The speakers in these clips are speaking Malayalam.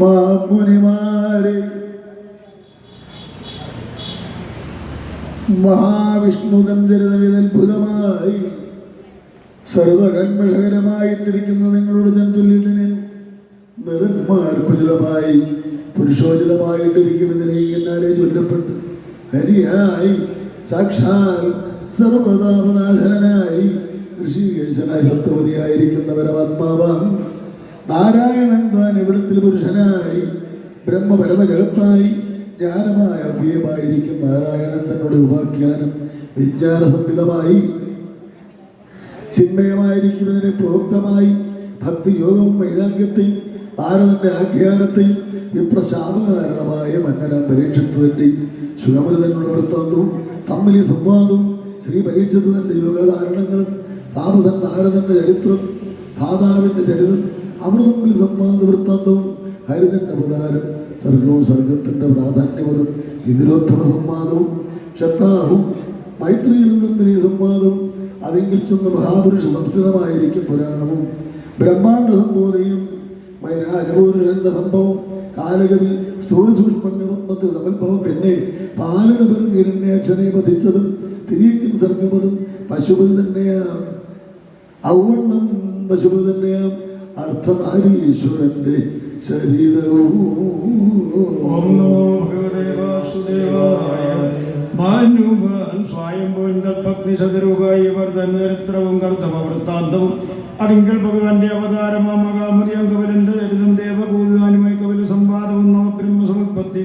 മാമുനിമാരെ മഹാവിഷ്ണുതന്ത്രിതവിതത്ഭുതമായി സർവകന്മഷകരമായിട്ടിരിക്കുന്ന നിങ്ങളോട് ഞാൻ ചൊല്ലിയിട്ടിനെ നിറന്മാർക്കുചിതമായി പുരുഷോചിതമായിട്ടിരിക്കുന്നതിനെ ഇങ്ങനെ ചൊല്ലപ്പെട്ടു. ഹരിയായി സാക്ഷാൽ സർവതാപനാശനായി ഋഷികേശനായി സത്വതിയായിരിക്കുന്ന പരമാത്മാവാൻ നാരായണൻ താൻ ഇവിടത്തിൽ പുരുഷനായി ബ്രഹ്മപരമജഗത്തായി ജ്ഞാനമായ അവ്യമായിരിക്കും നാരായണൻ തന്നോട് ഉപാഖ്യാനം വിജ്ഞാന ചിന്മയമായിരിക്കും ചിന്മയമായിരിക്കുന്നതിനെ പ്രോക്തമായി ഭക്തിയോഗവും വൈരാഗ്യത്തെയും ആരതന്റെ ആഖ്യാനത്തെയും വിപ്രശാപകാരണമായ മന്നനം പരീക്ഷത്വത്തിന്റെയും സുഖമൃതങ്ങളുടെ വൃത്താന്തവും തമ്മിൽ സംവാദവും ശ്രീ പരീക്ഷിച്ചതിന്റെ യോഗകാരണങ്ങളും താപതൻ ആരതന്റെ ചരിത്രം ധാതാവിന്റെ ചരിതം അവർ തമ്മിൽ സംവാദ വൃത്താന്തവും ഹരിതന്റെ അവതാരം സർഗവും സർഗത്തിന്റെ പ്രാധാന്യപദം ഇതിരോത്തമ സംവാദവും ക്ഷത്താഹും മൈത്രിയിലും തമ്മിൽ ഈ സംവാദവും അതെങ്കിൽ ചെന്ന മഹാപുരുഷ സംസ്കൃതമായിരിക്കും പുരാണവും. ബ്രഹ്മാണ്ട സംബോധയും രാജപുരുഷന്റെ സംഭവം കാലഗതി സ്ഥൂല സൂക്ഷ്മത്തിൽ സമൽഭവം പിന്നെ പാലനപരം ഇരണ്യാക്ഷനെ വധിച്ചതും തിരിയക്കിന് സർഗമതും പശുപതി തന്നെയാം. ഔവണ്ണം പശുപതി തന്നെയാം. അർത്ഥനാരീശ്വരന്റെ ഓം ശരീരവും. നമോ ഭഗവതേ വാസുദേവായ മാന്യുവാൻ സ്വയംഭൂൻ ഭക്തി സദരൂപായി വർദ്ധൻ ചരിത്രവും കർത്തമ വൃത്താന്തവും. അതിങ്കൽ ഭഗവാന്റെ അവതാരമാ മകാമതി അങ്കവലന്റെ ചരിതം കവല സംവാദവും നവബ്രഹ്മ സമുത്പത്തി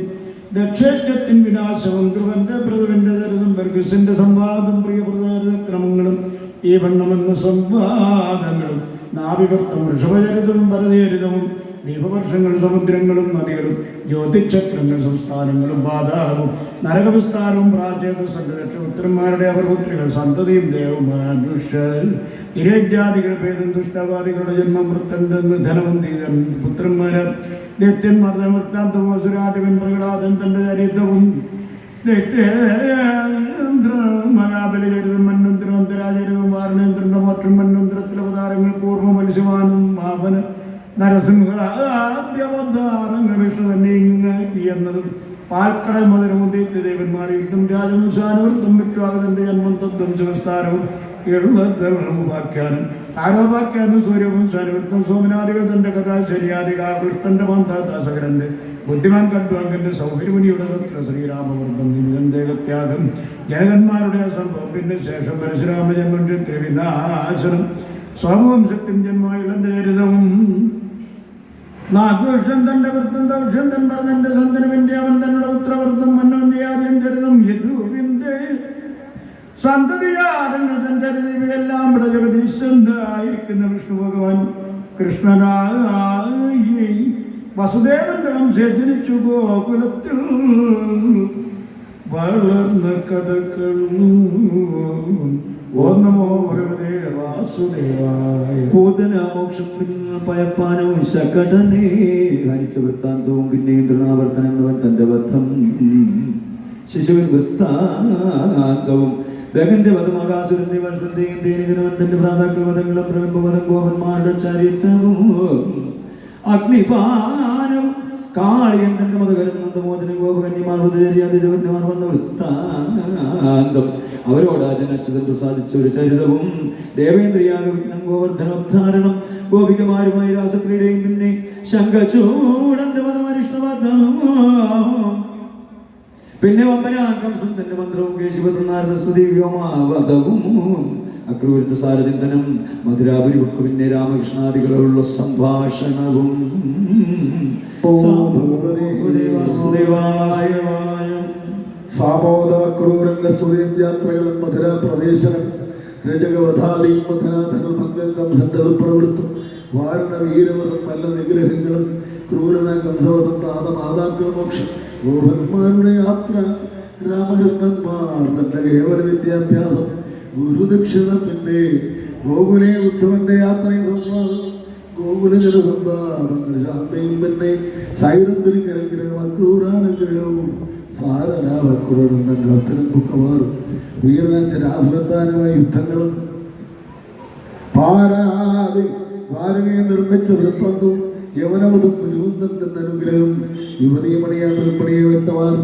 ദക്ഷേറ്റത്തിൻ വിനാശവും ധ്രുവന്റെ പ്രതിവന്റെ ചരിതം ബർഗസിന്റെ സംവാദം പ്രിയപ്രദാരിത ക്രമങ്ങളും ഈ വണ്ണമെന്ന സംവാദങ്ങളും. നാവികർത്തം വൃഷഭചരിതവും പരചരിതവും ദീപവർഷങ്ങൾ സമുദ്രങ്ങളും നദികളും ജ്യോതിക്ഷത്രങ്ങൾ സംസ്ഥാനങ്ങളും പാതാളവും നരകവിസ്താരവും പ്രാചേത സംഘദക്ഷ പുത്രന്മാരുടെ അവർ പുത്രികൾ സന്തതിയും ദേവമാനുഷ്യർ ഇരജാതികൾ പേരും ദുഷ്ടവാദികളുടെ ജന്മം വൃത്തണ്ടെന്ന് ധനവന്തി തീരം പുത്രന്മാര് ദൈത്യന്മാർ വൃത്താന്തവും അസുരാധിപൻ പ്രകടാതൻ തന്റെ ചരിതവും മഹാബലിചരിതം എന്നതും പാൽക്കടൽ മധുരവും ദേവന്മാർ യുദ്ധം രാജവംശാനുവൃത്തം വിശ്വാഗതന്റെ ജന്മം തത്വം ശിവസ്ഥാനവും എഴുപത്തിയാനും താരോപാഖ്യാനം സൂര്യവംശാനുവൃത്തം സോമനാദികൾ തന്റെ കഥ ശരിയാദിക കൃഷ്ണന്റെ മാന്താദാസകരന്റെ ബുദ്ധിമാൻ കട്ടുവാങ്കന്റെ സൗകര്യമുനിയുടെ തത്ര ശ്രീരാമവൃത്തം നിരന്തേകത്യാഗം ജനകന്മാരുടെ സംഭവം പിന്നെ ശേഷം പരശുരാമജന്മം വിനാശനം. സ്വാമവംശത്തിൻ ജന്മമായുള്ള ചരിതവും നാഗോഷൻ തന്റെ വൃത്തം ദൗഷൻ തൻ പറഞ്ഞന്റെ സന്തനുവിന്റെ അവൻ തന്നുടെ പുത്രവൃത്തം മന്നോന്റെ ആദ്യം ചരിതം യദുവിന്റെ സന്തതിയാരങ്ങൾ തൻ ചരിതം ഇവയെല്ലാം ഇവിടെ ജഗദീശ്വരനായിരിക്കുന്ന വിഷ്ണു ഭഗവാൻ കൃഷ്ണനായി വസുദേവന്റെ വംശേ ജനിച്ചു. ഗോകുലത്തിൽ വളർന്ന കഥകൾ ഓം നമോ ഭഗവതേ വാസുദേവായ. വധം. ശിശുവിൻ വൃത്താന്തവും. ദഗന്റെ വധം ആകാസുരന്റെ വർഷത്തെയും തേനികനവൻ തന്റെ ഭ്രാതാക്കൾ ചരിത്രവും. അഗ്നിപാനം കാളിയൻ തന്റെ മതകരം നന്ദമോചനം ഗോപകന്യമാർ ഹൃദയര്യാദിജവന്മാർ വന്ന വൃത്താന്തം. അവരോട് ജനച്ചുതൻ പ്രസാദിച്ച ഒരു ചരിതവും ദേവേന്ദ്രയാഗ വിഘ്നം ഗോവർദ്ധനോദ്ധാരണം ഗോപികമാരുമായി രാസക്രീഡയും പിന്നെ ശങ്കചൂടന്റെ മതമരിഷ്ടവധം പിന്നെ വമ്പനാകംസം തന്റെ മന്ത്രവും കേശിപത്രനാരദ സ്തുതി വ്യോമാവതവും അക്രൂരിന്റെ സാരചിന്തനം മധുരാപുരി പിന്നെ രാമകൃഷ്ണാദികളുള്ള സംഭാഷണവും. വാസുദേവായ സാമോദവ ക്രൂരന്റെ സ്തുതിയും യാത്രകളും മധുര പ്രവേശനം രജകവധാദിയും മധുനാഥനും ഭംഗം സണ്ടതുപ്രവൃത്തും വാരണ വീരവതും നല്ല നിഗ്രഹങ്ങളും ക്രൂരന കംസവതം താത മാതാക്കളമോക്ഷം ഗോപന്മാരുടെ യാത്ര രാമകൃഷ്ണന്മാർ തന്റെ കേവല വിദ്യാഭ്യാസം ഗുരുദക്ഷിണ പിന്നെ ഗോകുലെ ഉദ്ധവന്റെ യാത്രയും സംവാദം ഗോകുല ജലസന്താപങ്ങൾ ശാന്തയും പിന്നെ സൈരന്തിരിക്ക് അനുഗ്രഹം അക്രൂരാനുഗ്രഹവും സാരനാവക്രൂരും അത്തരം ഹസ്തനം പൊക്കമാറും വീരനാഞ്ച യുദ്ധങ്ങളും പാരാതെ ദ്വാരകയെ നിർമ്മിച്ച വൃത്തന്തവും യവനവതും മുരുകുന്ദൻ തന്റെ അനുഗ്രഹം യുവതിയമണിയാൻ വെമ്പണിയെ വെട്ടവാർ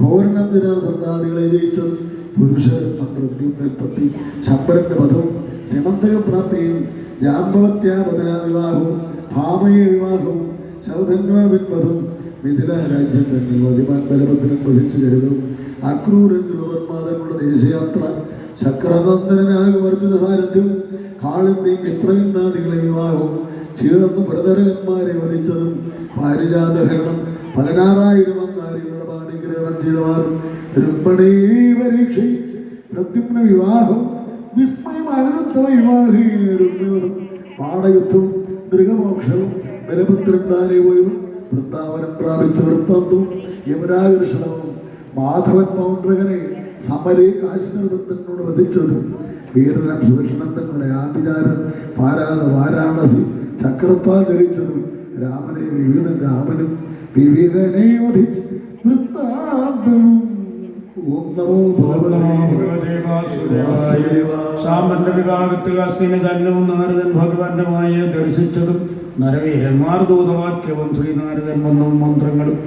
ഘോരണന്തിന സന്താദികളെ ജയിച്ചത് പുരുഷരത്നം പ്രത്യുൽപ്പത്തി ശമ്പരന്റെ വധവും സിമന്തക പ്രാപ്തിയും ജാമ്പവത്യാപതന വിവാഹവും ഭാമയ വിവാഹവും ശൗധന്വാവിൻവധം മിഥില രാജ്യം തന്നെ മതിമാൻ ബലഭദ്രൻ വഹിച്ചു ചരിതവും അക്രൂരൻ ധ്രുവന്മാതനുള്ള ദേശയാത്ര ശക്രനന്ദനാകും അർജുന സാരഥ്യം കാളിന്റെ മിത്രവിന്ദാദികളെ വിവാഹവും ചീർന്ന് പ്രതരകന്മാരെ വധിച്ചതും പാരിജാതഹരണം പതിനാറായിരം അന്താരികളുടെ പാണിഗ്രഹണം ചെയ്തവാറും രുക്മണേ പരീക്ഷ പ്രദ്യുമ്ന വിവാഹം വിസ്മയം അനുരുദ്ധ വിവാഹീ രുക്മിവധം പാടയുദ്ധവും ദൃഗമോക്ഷവും ബലപുത്രൻ ദാനവും വൃന്ദാവനം പ്രാപിച്ച വൃത്താന്തവും യമുനാകൃഷ്ണവും മാധവൻ മൗണ്ടകനെ സമരെ കാശിനോട് വധിച്ചതും വീരനം തങ്ങളുടെ ആഭിചാരൻ പാരാത വാരാണസി ചക്രത്താൽ ദഹിച്ചതും രാമനെ വിവിധ രാമനും വിവിധനെ വധിച്ച് വൃത്താന്തവും. ഓം നമോ ഭഗവതേ സാമന്റെ വിഭാഗത്തിൽ അസ്ഥിന് തന്നവും നാരദൻ ഭഗവാന്റെ മായ ദർശിച്ചതും നരവീരന്മാർ ദൂതവാക്യവും ശ്രീനാരദൻ വന്നും മന്ത്രങ്ങളും.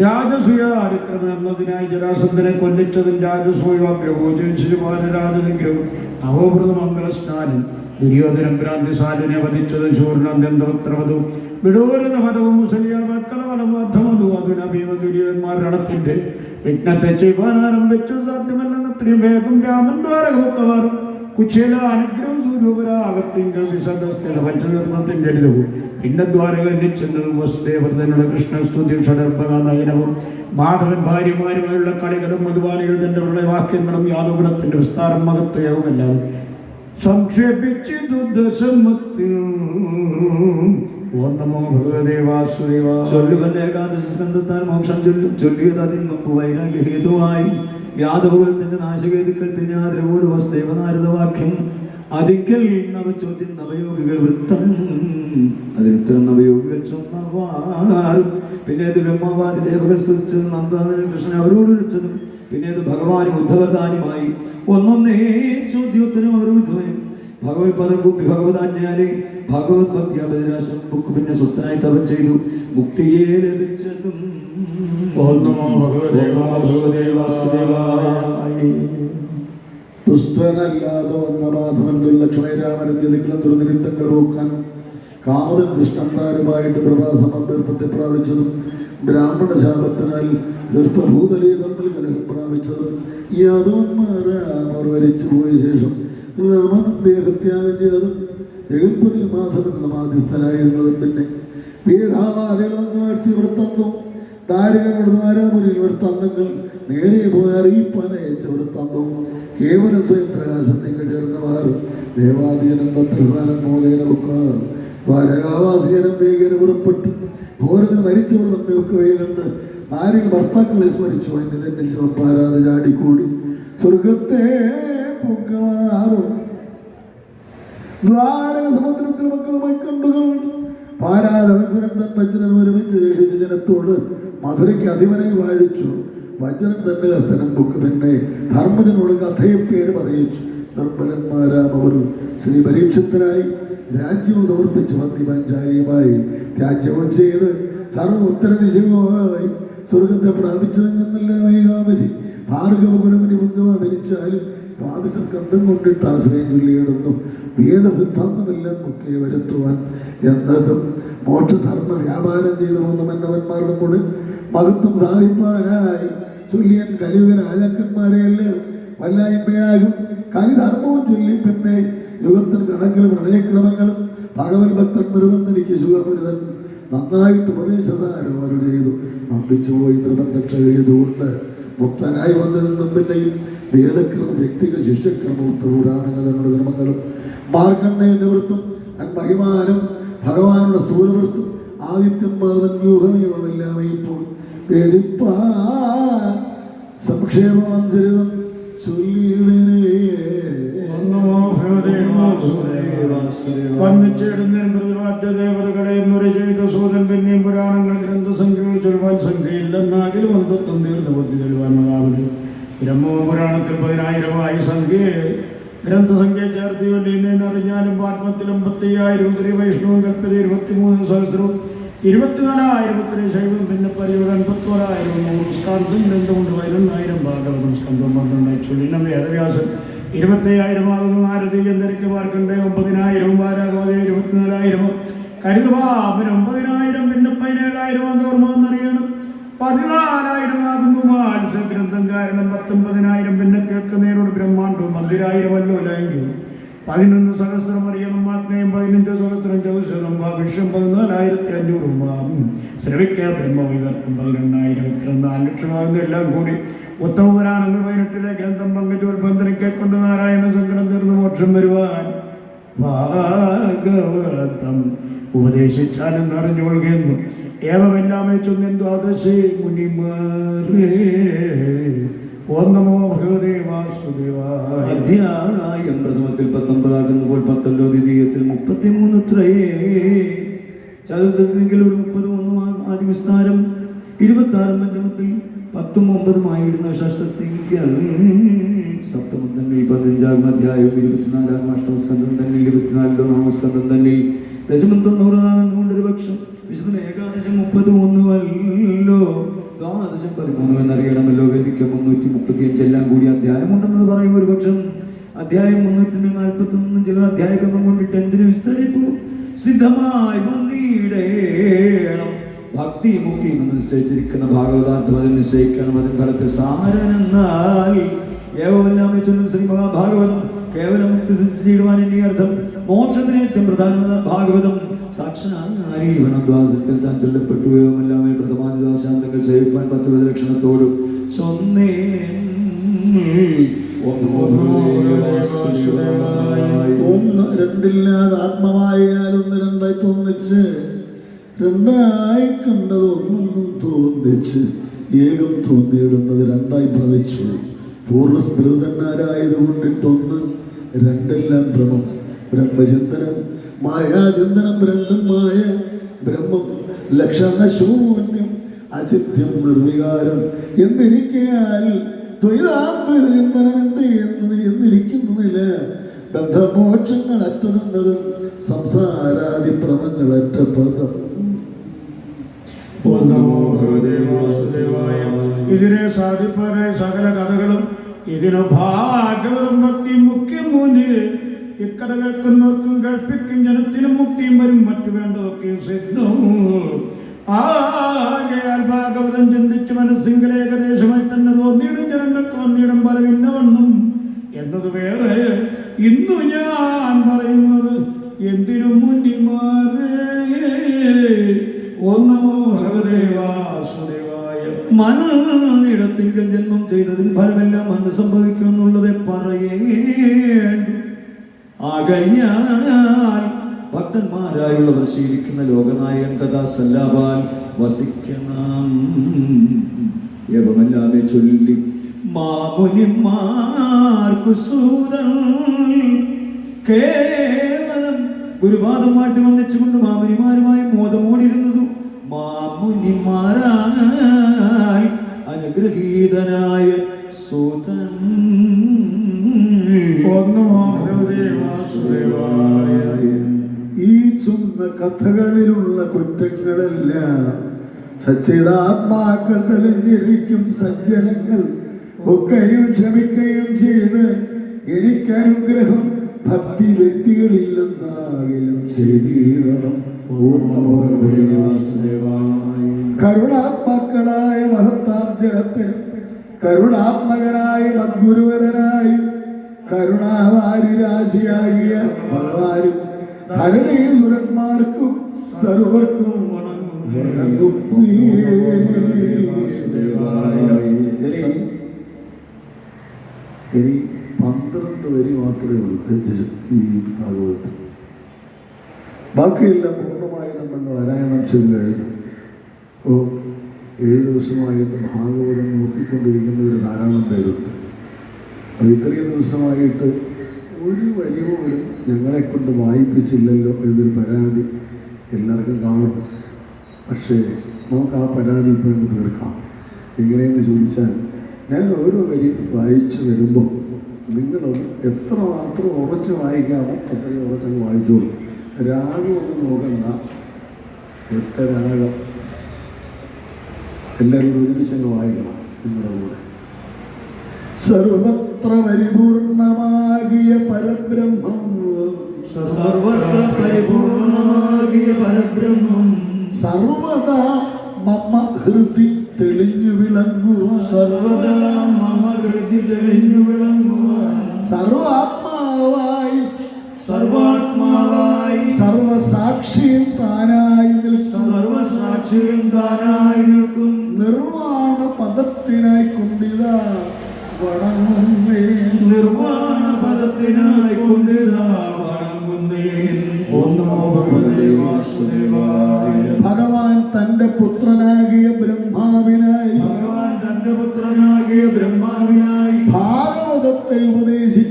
രാജസൂയ അനുക്രമം എന്നതിനായി ജരാസന്ധനെ കൊല്ലിച്ചതും രാജസൂയാഗ്രഹവും ജയിച്ചിരുവാനരാജനിഗ്രഹവും അവഭൃത മംഗളസ്നാനം ദുര്യോധനം ഭ്രാന്തിസാലിനെ വധിച്ചത് ശൂർണന്ദന്തവത്രവതും വിടൂരുന്ന പദവും മുസലിയാർ വക്കലവലം അധമതു അതുന ഭീമദുര്യോന്മാർ രണത്തിന്റെ വിഘ്നത്തെ ചെയ്യുവാൻ ആരംഭിച്ചു സാധ്യമല്ലെന്നത്രയും വേഗം രാമൻ ദ്വാരകമാറും കുച്ചേല അനുഗ്രഹം സൂര്യപുരാകത്തിങ്കൽ വിശദസ്ഥിത പഞ്ചനിർമ്മത്തിന്റെ ലളിതവും പിന്നെ ദ്വാരകന്യ ചെന്നതും വസുദേവർദ്ധനുള്ള കൃഷ്ണസ്തുതി ഷഡർഭക നയനവും മാധവൻ ഭാര്യമാരുമായുള്ള കളികളും മധുവാനികൾ തന്റെ വാക്യങ്ങളും യാദവഗുണത്തിന്റെ വിസ്താരം മഹത്വയവും എല്ലാം സംക്ഷേപിച്ചു യാദവകുലത്തിന്റെ നാശകേതുക്കൾ പിന്നെ ആദരവോട് വസുദേവനാരദ വാക്യം അതിക്കൽ നവചോദ്യം നവയോഗികൾ വൃത്തം. അതിനുത്തരം നവയോഗികൾ ചെന്നവാറും പിന്നെ ഇത് ബ്രഹ്മവാദി ദേവകൾ സ്തുതിച്ചത് നന്ദാനൻ കൃഷ്ണൻ അവരോട് വിളിച്ചതും പിന്നെ ഇത് ഭഗവാനും ഉദ്ധവദാനുമായി ഒന്നൊന്നേ ചോദ്യോത്തരം അവർ ഉദ്ധവനും. ഭഗവത് പദം കൂപ്പി ഭഗവതാജ്ഞാലെ ഭഗവത് ഭക്തി അപതിരാശം ബുക്ക് പിന്നെ സ്വസ്ഥനായി തപം ചെയ്തു. മുക്തിയെ ലഭിച്ചതും ഭഗവതേ ഭഗവതേ വാസുദേവായ. ദുഷ്ടനല്ലാതെ വന്ന മാധവൻ ദുർലക്ഷണരാമനും ഗതികളും ദുർനിമിത്തങ്ങൾ പോക്കാനും കാമതൻ കൃഷ്ണന്താരുമായിട്ട് പ്രഭാസം അഭ്യർത്ഥത്തെ പ്രാപിച്ചതും ബ്രാഹ്മണ ശാപത്തിനാൽ തീർത്ഥഭൂതലേ തമ്മിൽ കലഹം പ്രാപിച്ചതും ഈ യാദവന്മാരാമർ വരിച്ചു പോയ ശേഷം രാമൻ ദേഹത്യാഗം ചെയ്തതും ജഗൽപതി മാധവൻ സമാധിസ്ഥനായിരുന്നതും പിന്നെ വേദാവാദികളെന്ന് വാഴ്ത്തി വൃത്തന്തവും താരകനോട് ഒരു തന്തങ്ങൾ നേരെ പോയി അറിയിപ്പാൻ അയച്ച തന്തവും കേവല സ്വയം പ്രകാശത്തേക്ക് ചേർന്നവർ. ദേവാധീനം തത്രസ്ഥാനം മോദേന ബുക്കാർ. ദ്വാരകാവാസിയനം വേഗന പുറപ്പെട്ടു. ഘോരതൻ മരിച്ചവർ നമ്മയൊക്കെ വേഗണ്ട് നാരിൽ ഭർത്താക്കളെ സ്മരിച്ചു. അതിന് തന്നെ ചുവപ്പാരാതെ ചാടിക്കൂടി. സ്വർഗത്തെ പൊങ്കമാറും ദ്വാരക സമുദ്രത്തിൽ മക്കളുമായി കണ്ടുകൾ പാരാതവജ്രം തൻ വജ്രൻ ഒരുമിച്ച് ശേഷിച്ച് ജനത്തോട് മധുരയ്ക്ക് അധിപനായി വാഴിച്ചു. വജ്രം തന്റെ ഹസ്തനം ബുക്ക് പിന്നെ ധർമ്മജനോട് കഥയും പേര് പറയിച്ചു നിർമ്മലന്മാരാം അവർ ശ്രീ പരീക്ഷത്തിനായി രാജ്യവും സമർപ്പിച്ച് മന്ദി പഞ്ചാരിയുമായി ത്യാജ്യവും ചെയ്ത് സർവ ഉത്തരദിശയുമായി സ്വർഗത്തെ പ്രാപിച്ചതെന്നല്ല ഏകാദശി ഭാർഗവപുരമിനി മുന്തമ ധരിച്ചാലും ദ്വാദശ സ്കന്ധം കൊണ്ടിട്ട് ആശ്രയം ചൊല്ലിയിടുന്നു. വേദസിദ്ധാന്തമെല്ലാം ഒക്കെ വരുത്തുവാൻ എന്നതും മോക്ഷധർമ്മ വ്യാപാരം ചെയ്തു പോകുന്ന മന്നവന്മാരുടെ കൂടെ മഹത്വം സാധിപ്പാനായി ചൊല്ലിയൻ കലിവ രാജാക്കന്മാരെയെല്ലാം വല്ലായ്മയാകും. കലിധർമ്മവും ചൊല്ലി പിന്നെ യുഗത്തിന് കടങ്ങളും പ്രളയക്രമങ്ങളും ഭഗവത് ഭക്തൻ നിർബന്ധനിക്ക് ശുഭപുരിതൻ നന്നായിട്ട് ഉപദേശസാരം അവർ ചെയ്തു. നന്ദിച്ചു പോയി നിർബന്ധക്ഷ ചെയ്തുകൊണ്ട് മുക്തനായി വന്നതെന്നും പിന്നെയും വേദക്രമ വ്യക്തികൾ ശിഷ്യക്രമവും പുരാണങ്ങളുടെ ധർമ്മങ്ങളും. മാർക്കണ്ഡയ നിവൃത്തും മഹിമാനം ഭഗവാനുടെ സ്ഥൂലവൃത്തും ആദിത്യന്മാർ തൻ വ്യൂഹമേവമെല്ലാം ഇപ്പോൾ വേദിപ്പാൻ സംക്ഷേമമഞ്ചരിതം ഓം വന്നിച്ചേടുന്ന പ്രതിപാദ്യ ദേവതകളെ മുറി ചെയ്ത സൂതൻ പിന്നെയും പുരാണങ്ങൾ ഗ്രന്ഥസംഖ്യകൾ ചൊല്ലുവാൻ സംഖ്യയില്ലെന്നാകിലും അന്തത്വം തീർന്ന് ബുദ്ധി തെളിവാൻ മതാവിന്. ബ്രഹ്മപുരാണത്തിൽ പതിനായിരം പതിനായിരമായി സംഖ്യയെ ഗ്രന്ഥസംഖ്യ ചേർത്ത് അറിഞ്ഞാലും പാത്മത്തിൽ അമ്പത്തയ്യായിരം ശ്രീ വൈഷ്ണവും കൽപ്പത ഇരുപത്തിമൂന്ന് സഹസ്രവും ഇരുപത്തിനാലായിരത്തിന് ശൈവം പിന്നെ പരിവരം അൻപത്തോരായിരം നൂറ് സ്കന്ധം ഗ്രന്ഥമുണ്ട് പതിനൊന്നായിരം ഭാഗവതം സ്കന്ധം പന്ത്രണ്ടായി ചൊല്ലിന വേദവ്യാസം ഇരുപത്തയ്യായിരം ആകുന്ന. നാരദീയം ധരിക്കുമാർക്കുണ്ട് ഒമ്പതിനായിരം വാരാഗോദ ഇരുപത്തിനാലായിരം അവൻ ഒമ്പതിനായിരം പതിനേഴായിരം അറിയണം പതിനാലായിരം ആകുന്നു മാനസ ഗ്രന്ഥം കാരണം പത്തൊമ്പതിനായിരം പിന്നെ കേൾക്കുന്നതിനോട് ബ്രഹ്മാണ്ടവും പന്തിരായിരമല്ലോ ലൈംഗികം പതിനൊന്ന് സഹസ്രം അറിയണം ആത്മയും പതിനഞ്ച് സഹസ്രം ചൗശനം വിഷം പതിനാലായിരത്തി അഞ്ഞൂറും ശ്രവിക്ക ബ്രഹ്മവിവർക്കും പതിനെണ്ണായിരം ഇത്ര നാല് ലക്ഷമാകുന്ന എല്ലാം കൂടി. ഉത്തമ പുരാണങ്ങൾ പതിനെട്ടിലെ ഗ്രന്ഥം പങ്കജോത്ബന്ധനക്കെ കൊണ്ട് നാരായണ സങ്കടം തീർന്ന് മോക്ഷം വരുവാൻ ഭാഗവതം ഉപദേശിച്ചാലെന്ന് അറിഞ്ഞുകൊള്ളുകയെന്നും ഏവമെല്ലാമേ ചൊന്നും ദ്വാദശി വാസുദേവായ അധ്യായം പ്രഥമത്തിൽ പത്തൊമ്പതാകുമ്പോൾ പത്തല്ലോ ദ്വിതീയത്തിൽ മുപ്പത്തിമൂന്ന് ത്രയേ. ചതുർത്ഥത്തിൽ ഒരു മുപ്പതും ഒന്നും ആദ്യ വിസ്താരം. ഇരുപത്തി ആറ് പഞ്ചമത്തിൽ പത്തും ഒമ്പതുമായിരുന്ന ഷഷ്ടത്തിങ്കൽ സപ്തമം പതിനഞ്ചാം അധ്യായം ഇരുപത്തിനാലാം അഷ്ടമസ്കന്ധം തന്നിൽ ഇരുപത്തിനാലിലോ നാമസ്കന്ധം തന്നിൽ ദശമം തൊണ്ണൂറാമെന്നുകൊണ്ടൊരു പക്ഷം വിശുദ്ധ ഏകാദശം മുപ്പത് ഒന്നുമല്ലോ. ദ്വാദശം പതിമൂന്ന് എന്നറിയണമല്ലോ. വേദിക്ക മുന്നൂറ്റി മുപ്പത്തി അഞ്ചെല്ലാം കൂടി അധ്യായമുണ്ടെന്നത് പറയും ഒരു പക്ഷം അധ്യായം മുന്നൂറ്റി നാൽപ്പത്തി ഒന്നും ചിലർ അധ്യായക്രമം കൊണ്ടിട്ട് എന്തിനു വിസ്തരിപ്പു? സിദ്ധമായി വന്നിടേണം. ഭക്തി മുക്തി എന്ന് നിശ്ചയിച്ചിരിക്കുന്ന ഭാഗവതാർത്ഥം അതിൽ നിശ്ചയിക്കണം. അതിന് ഫലത്തെ സാരനെന്നാൽ ഏവമെല്ലാം ശ്രീ മഹാഭാഗവതം കേവലം മുക്തി ചെയ്യുവാൻ എന്നെ അർത്ഥം മോക്ഷത്തിന് ഏറ്റവും പ്രധാനമായ ഭാഗവതം സാക്ഷാരീവണം ദ്വാസത്തിൽ താൻ ചൊല്ലപ്പെട്ടു. ഏവമെല്ലാമേ പ്രഥമാദിദാശാന്തങ്ങൾ സേവിപ്പാൻ പത്ത് ലക്ഷണത്തോടും ചൊന്നേ ഒന്ന് രണ്ടില്ലാതെ ആത്മമായാൽ ഒന്ന് രണ്ടായി തോന്നിച്ച്. രണ്ടായി കണ്ടത് ഒന്നൊന്നും തോന്നിച്ച്. ഏകം തോന്നിയിടുന്നത് രണ്ടായി ഭവിച്ചു. പൂർണ സ്മൃതന്മാരായത് കൊണ്ടിട്ടൊന്ന് രണ്ടെല്ലാം ഭ്രമം ബ്രഹ്മചന്ദനം മായാചന്ദനം രണ്ടും മായ ബ്രഹ്മം. ലക്ഷണശൂന്യം അചിത്യം നിർവികാരം എന്നിരിക്കയാൽ ദ്വൈതാദ്വൈത ചിന്തനം എന്ത് ചെയ്യുന്നത് എന്നിരിക്കുന്നതിൽ ബന്ധമോക്ഷങ്ങൾ അറ്റുന്നതും സംസാരാദി ഭ്രമങ്ങളറ്റ പദം. ഇതിനെ സാധിപ്പാനായി സകല കഥകളും ഇതിന് ഭാഗവതം ഭക്തി മുഖ്യം മുന്നിൽ ഇക്കഥ കേൾക്കുന്നവർക്കും കേൾപ്പിക്കും ജനത്തിനും മുക്തിയും വരും മറ്റു വേണ്ടതൊക്കെ സിദ്ധം. ആകയാൽ ഭാഗവതം ചിന്തിച്ച് മനസ്സിങ്കിൽ ഏകദേശമായി തന്നെ തോന്നിയിടും ജനങ്ങൾക്ക് വന്നിടും പല ഭിന്നവണ്ണം എന്നത് വേറെ. ഇന്നു ഞാൻ പറയുന്നത് എന്തിനും മുന്നിമാരേ ഓ നമോ ഭഗവതേ വാസുദേവായ മണ്ണിടത്തിങ്കൽ ജന്മം ചെയ്തതിൽ ഫലമെല്ലാം അന്ന് സംഭവിക്കുമെന്നുള്ളത് പറയേണ്ടു. ആകയാൽ ഭക്തന്മാരായുള്ളവർ ശീലിക്കുന്ന ലോകനായകൻ കഥാ സല്ലാപാൽ വസിക്കണം. യവമെല്ലാമേ ചൊല്ലി മാമുനിമാർക്കു സൂതൻ കേവലം ഗുരുപാദമായിട്ട് വന്നിച്ചുകൊണ്ട് മാമുനിമാരുമായി മോദമോടിരുന്നതു മാമുനിമാരാൽ അനുഗ്രഹീതനായ സൂതൻ. ഈ ചുന്ന കഥകളിലുള്ള കുറ്റങ്ങളെല്ലാം സച്ചിതാത്മാക്കൾ തെളിഞ്ഞിരിക്കും സജ്ജനങ്ങൾ. ഒക്കെയും ക്ഷമിക്കുകയും ചെയ്ത് എനിക്ക് അനുഗ്രഹം ഭക്തി വ്യക്തികളില്ലെന്നാകിലും ചെയ്തിടണം. കരുണാത്മാക്കളായ മഹത്താം ജനത്തിനും കരുണാത്മകനായ മദ്ഗുരുവരനായി കരുണാവാരിരാശിയാകിയ ഭഗവാനും ധരണീസുരന്മാർക്കും സർവർക്കും വണങ്ങും നീയേ. ഇനി ഇനി പന്ത്രണ്ട് വരി മാത്രമേ ഉള്ളൂ ഈ ഭാഗവതത്തിൽ. ബാക്കിയെല്ലാം പൂർണമായി നമ്മൾ പാരായണം ചെയ്ത് കഴിഞ്ഞു ഓ ഏഴ് ദിവസമായി ഭാഗവതം നോക്കിക്കൊണ്ടിരിക്കുന്ന ഒരു ധാരാളം പേരുണ്ട്. അപ്പോൾ ഇത്രയും ദിവസമായിട്ട് ഒരു വരി പോലും ഞങ്ങളെ കൊണ്ട് വായിപ്പിച്ചില്ലല്ലോ എന്നൊരു പരാതി എല്ലാവർക്കും കാണും. പക്ഷേ നമുക്ക് ആ പരാതി ഇപ്പോൾ തീർക്കാം. എങ്ങനെയെന്ന് ചോദിച്ചാൽ ഞാൻ ഓരോ വരി വായിച്ചു വരുമ്പോൾ നിങ്ങളത് എത്ര മാത്രം ഉറച്ച് വായിക്കാമോ അത്രയും ഉറച്ചങ്ങ് വായിച്ചോളൂ. രാഗം ഒന്നും നോക്കണ്ട. ഒറ്റ രാഗം എല്ലാവരും ഒരുമിച്ചങ്ങ് വായിക്കണം നിങ്ങളുടെ കൂടെ. സർവത്ര പരിപൂർണമാകിയ പരബ്രഹ്മം. സർവത്ര പരിപൂർണമാകിയ പരബ്രഹ്മം. സർവത മമ ഹൃതി തെളിഞ്ഞു വിളങ്ങു സർവത മമ ഹൃതി തെളിഞ്ഞു Zarro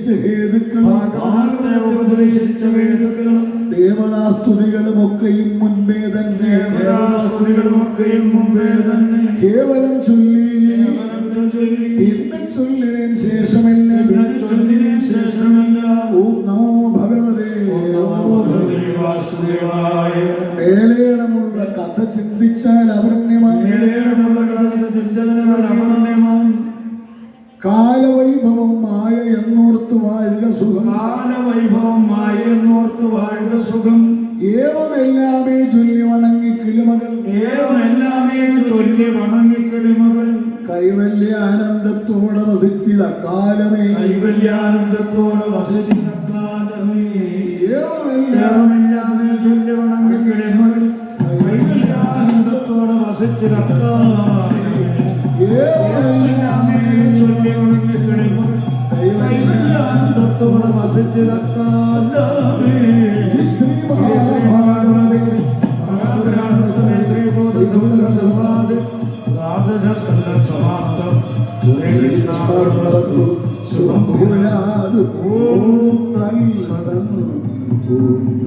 ഉപദേശിച്ച ഹേതുക്കൾ ഭാഗവതത്തെ ഉപദേശിച്ച ദേവതാസ്തുതികളുമൊക്കെയും മുൻപേ തന്നെ. ദേവതാസ്തുതികളുമൊക്കെയും മുൻപേ തന്നെ. കേവലം ചൊല്ലി. പിന്നെ ചൊല്ലിനു ശേഷമല്ല. ചൊല്ലിനു ശേഷമല്ല. ഓം നമോ ഭഗവതേ മേലേടമുള്ള കഥ ചിന്തിച്ചാൽ അവർണ്യമാണ് ഏവമെല്ലാമേ ചൊല്ലി വണങ്ങി കിളിമകൾ. ഏവമെല്ലാമേ ചൊല്ലി വണങ്ങിക്കിളിമകൾ കൈവല്യ ആനന്ദത്തോടെ വസിച്ചിത കാലമേ. കൈവല്യാനന്ദത്തോടെ വസിച്ചിത കാലമേ. ഏവമെല്ലാം ഏവമെല്ലാമേ ചൊല്ലി വണങ്ങിക്കിളിമകൾ കൈവല്യാനന്ദത്തോടെ വസിച്ചിത കാലമേ. ഏവമെല്ലാമേ ചൊല്ലി വണങ്ങിക്കിളിമകൾ കൈവല്യാനന്ദത്തോടെ വസിച്ചിത കാലമേ. ഓം